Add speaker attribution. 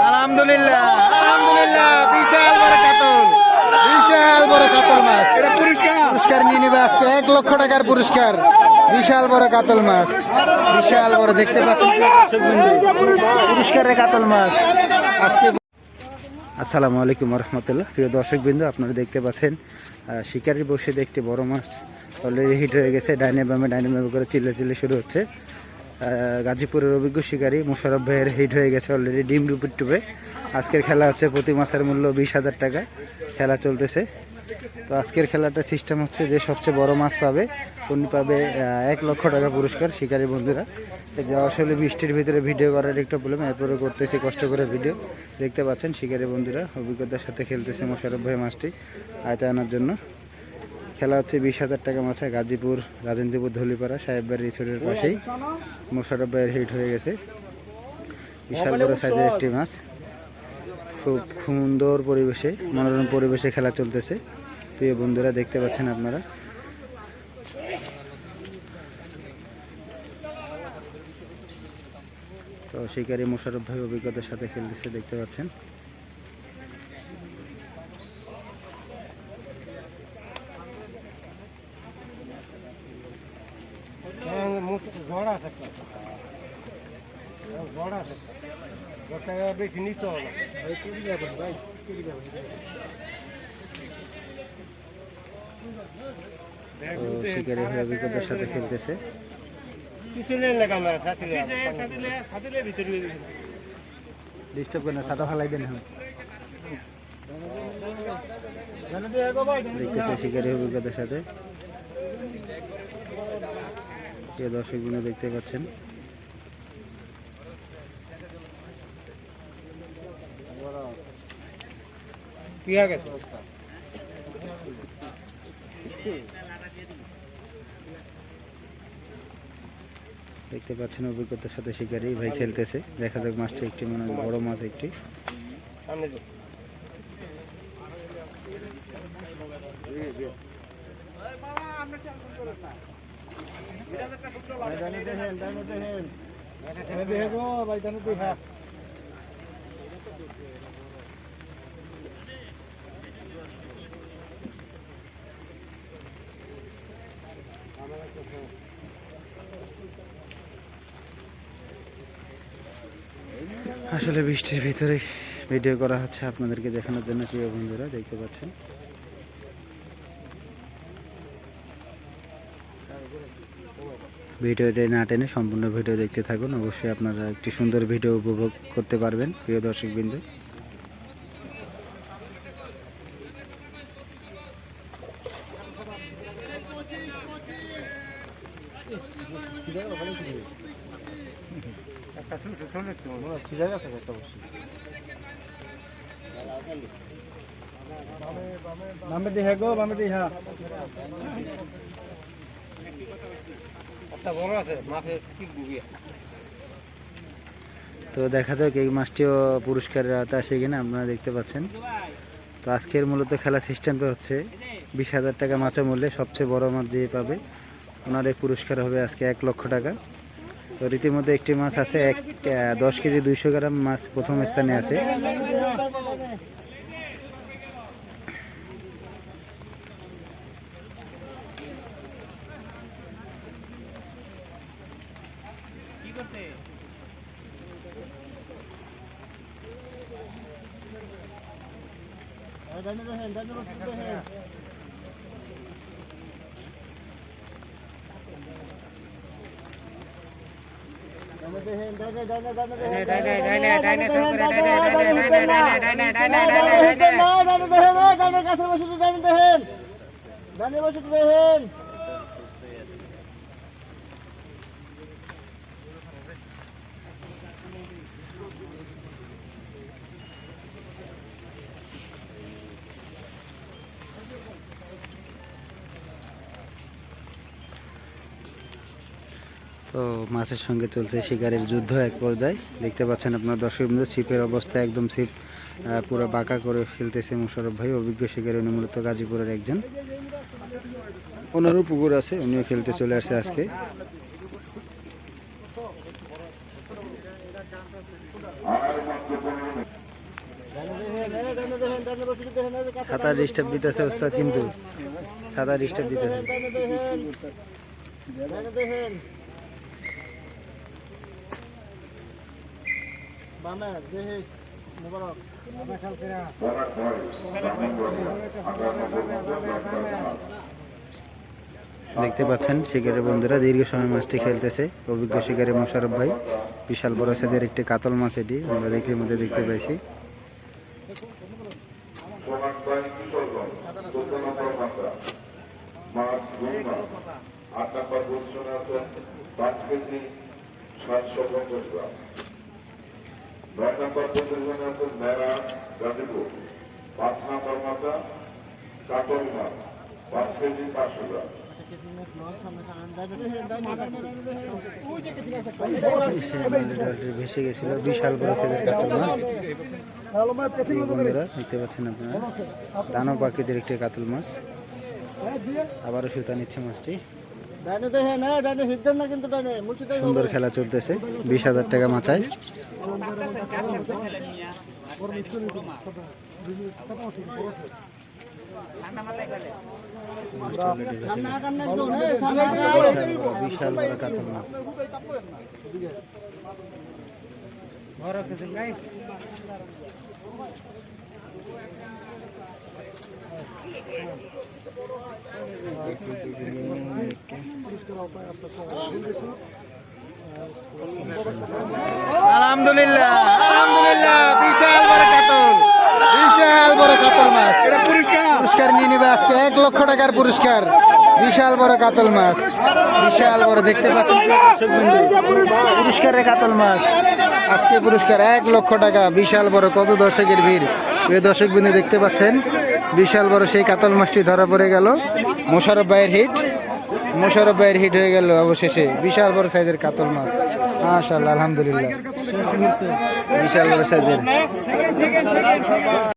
Speaker 1: আলহামদুলিল্লাহ আলহামদুলিল্লাহ বিশাল বড় কাতল বিশাল বড় কাতল মাছ। পুরস্কার। নিয়ে নেবে আজকে এক লক্ষ টাকার পুরস্কার। বিশাল বড় কাতল মাছ। বিশাল বড় দেখতে পাচ্ছেন পুরস্কারের কাতল মাছ। আজকে আসসালামু আলাইকুম রহমতুল্লাহ প্রিয় দর্শকবৃন্দ, আপনারা দেখতে পাচ্ছেন শিকারি বসে একটি বড় মাছ অলরেডি হিট হয়ে গেছে। ডাইনে বামে ডাইনে বামে করে চিল্লে চিল্লে শুরু হচ্ছে। গাজীপুরের অভিজ্ঞ শিকারি মোশারফ ভাইয়ের হিট হয়ে গেছে অলরেডি ডিম ডুবে টুপে। আজকের খেলা হচ্ছে প্রতি মাসের মূল্য বিশ হাজার টাকা। খেলা চলতেছে। তো আজকের খেলাটা সিস্টেম হচ্ছে যে সবচেয়ে বড় মাছ পাবে, উনি পাবে এক লক্ষ টাকা পুরস্কার, শিকারী বন্ধুরা। যে আসলে বৃষ্টির ভিতরে ভিডিও করার একটু প্রবলেম এরপরে করতেছি কষ্ট করে ভিডিও দেখতে পাচ্ছেন শিকারী বন্ধুরা, অভিজ্ঞতার সাথে খেলতেছে মোশারফ ভাই মাছটি আয়তে আনার জন্য। খেলা হচ্ছে বিশ হাজার টাকা মাছে, গাজীপুর, রাজেন্দ্রপুর, ধলিপাড়া, সাহেববাড়ি রিসোর্টের পাশেই। মোশারফ ভাইয়ের হিট হয়ে গেছে। বিশাল বড় সাইজের একটি মাছ। খুব সুন্দর পরিবেশে, মনোরম পরিবেশে খেলা চলতেছে। প্রিয় বন্ধুরা, দেখতে পাচ্ছেন আপনারা। তো শিকারী মোশারফ ভাই অভিজ্ঞতার সাথে খেলতেছে, দেখতে পাচ্ছেন
Speaker 2: ঝড় আছে ঝড় আছে ঝড়টা বেশি নিতে হবে
Speaker 1: সাথে খেলতেছে। ডিস্টার্ব করে না দেখতেছে অভিজ্ঞতার সাথে। দর্শক বিন্দু, দেখতে পাচ্ছেন।
Speaker 2: পিয়া গেছে
Speaker 1: দেখতে পাচ্ছেন অভিজ্ঞতার সাথে শিকারী ভাই খেলতেছে দেখা যাক মাছটা একটি মানে বড় মাছ একটি
Speaker 2: সামনে যাও।
Speaker 1: আসলে বৃষ্টির ভিতরে ভিডিও করা হচ্ছে আপনাদেরকে দেখানোর জন্য, প্রিয় বন্ধুরা, দেখতে পাচ্ছেন। ভিডিওটি না টেনে সম্পূর্ণ ভিডিও দেখতে থাকুন। অবশ্যই আপনারা একটি সুন্দর ভিডিও উপভোগ করতে পারবেন, প্রিয় দর্শক বিন্দু
Speaker 2: তো
Speaker 1: দেখা যাক এই মাসটিও পুরস্কারের আওতায় আসে কিনা, আপনারা দেখতে পাচ্ছেন। তো আজকের মূলত খেলা সিস্টেমটা হচ্ছে, বিশ হাজার টাকা মাচা মূল্যে সবচেয়ে বড় মাছ যে পাবে, ওনার এই পুরস্কার হবে আজকে এক লক্ষ টাকা। তো রীতিমধ্যে একটি মাছ আছে, এক দশ কেজি দুইশো গ্রাম মাছ প্রথম স্থানে আছে।
Speaker 2: দেখেন দেখেন দেখেন
Speaker 1: তো মাছের সঙ্গে চলছে শিকারের যুদ্ধ এক পর্যায়ে। দেখতে পাচ্ছেন আপনার দর্শক বিন্দু, ছিপের অবস্থা, একদম ছিপ পুরো বাঁকা করে ফেলতেছে মোশারফ ভাই, অভিজ্ঞ শিকারী উনি মূলত গাজীপুরের একজন। ওনারও পুকুর আছে, উনিও খেলতে চলে আসছে আজকে। ছাতা ডিস্টার্ব দিতেছে ওস্তাদ কিন্তু। ছাতা ডিস্টার্ব দিতেছে।
Speaker 2: দেখেন ডানে দেখেন বামে দেখি মুবারক বামে খেলতে না
Speaker 1: দেখতে পাচ্ছেন শিকারের বন্ধুরা দীর্ঘ সময় মাছটি খেলতেছে। অভিজ্ঞ শিকারী মোশারফ ভাই বিশাল বড় সাদের একটি কাতল মাছ এটি। আমরা দেখলে মধ্যে দেখতে পাইছি।
Speaker 3: আট নম্বর পজিশনে আছেন পাঁচ কেজি সাতশো পঞ্চাশ গ্রাম নয় নম্বর মেরা গাজীপুর পাঁচ নম্বর কাটল মাছ পাঁচ কেজি পাঁচশো গ্রাম
Speaker 1: ভেসে গেছিল বিশাল বড় সাইজের কাতল মাছ। বন্ধুরা দেখতে পাচ্ছেন আপনারা দানব পাখিদের একটি কাতল মাছ। আবারও সুতা নিচ্ছে মাছটি। সুন্দর খেলা চলতেছে বিশ হাজার টাকা মাচায়।
Speaker 2: সামনে
Speaker 1: বিশাল বড় কাতল মাছ আলহামদুলিল্লাহ আলহামদুলিল্লাহ বিশাল বড় কাতল বিশাল বড় কাতল মাছ। পুরস্কার। নিয়ে নেবে আজকে এক লক্ষ টাকার পুরস্কার। বিশাল বড় কাতল মাছ। বিশাল বড় দেখতে পাচ্ছেন। পুরস্কারের কাতল মাছ। আজকে পুরস্কার এক লক্ষ টাকা। বিশাল বড় কত দর্শকের ভিড়। প্রিয় দর্শক বিন্দু দেখতে পাচ্ছেন বিশাল বড় সেই কাতল মাছটি ধরা পড়ে গেল। মোশারফ ভাইয়ের হিট মোশারফ ভাইয়ের হিট হয়ে গেল অবশেষে। বিশাল বড় সাইজের কাতল মাছ। মাশাল্লাহ আলহামদুলিল্লাহ। বিশাল বড় সাইজের।